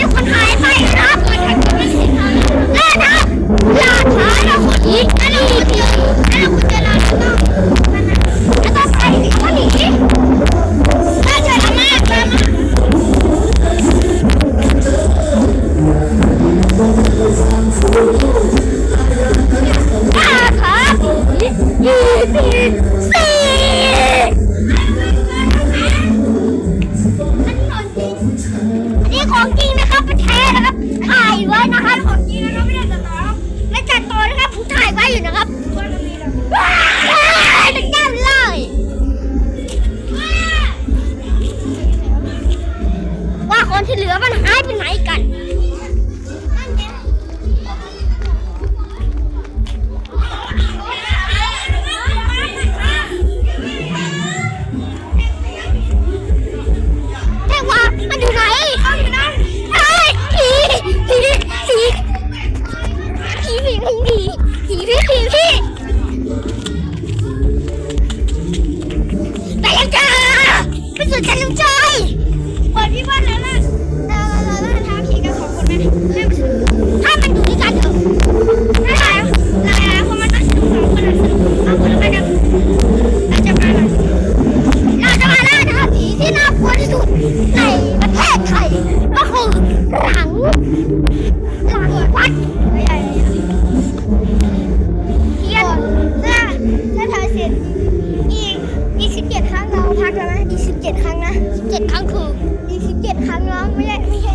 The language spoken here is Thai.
มีคนหายไปนะครับล่าท้าล่าท้าเราคนนี้แล้วเราคนเดียวแล้วเราคนเดียวเราต้องแล้วต่อไปเขาหนีล่าเจออาม่าอาม่าล่าครับยี่สิบ นะครับของจริงนะครับไม่ได้ตัดต่อครับไม่ตัดต่อนะครับผมถ่ายไว้อยู่นะครับ กันลุงจอย 27 ครั้งคือ 27 ครั้งน้องไม่ใช่ไม่ใช่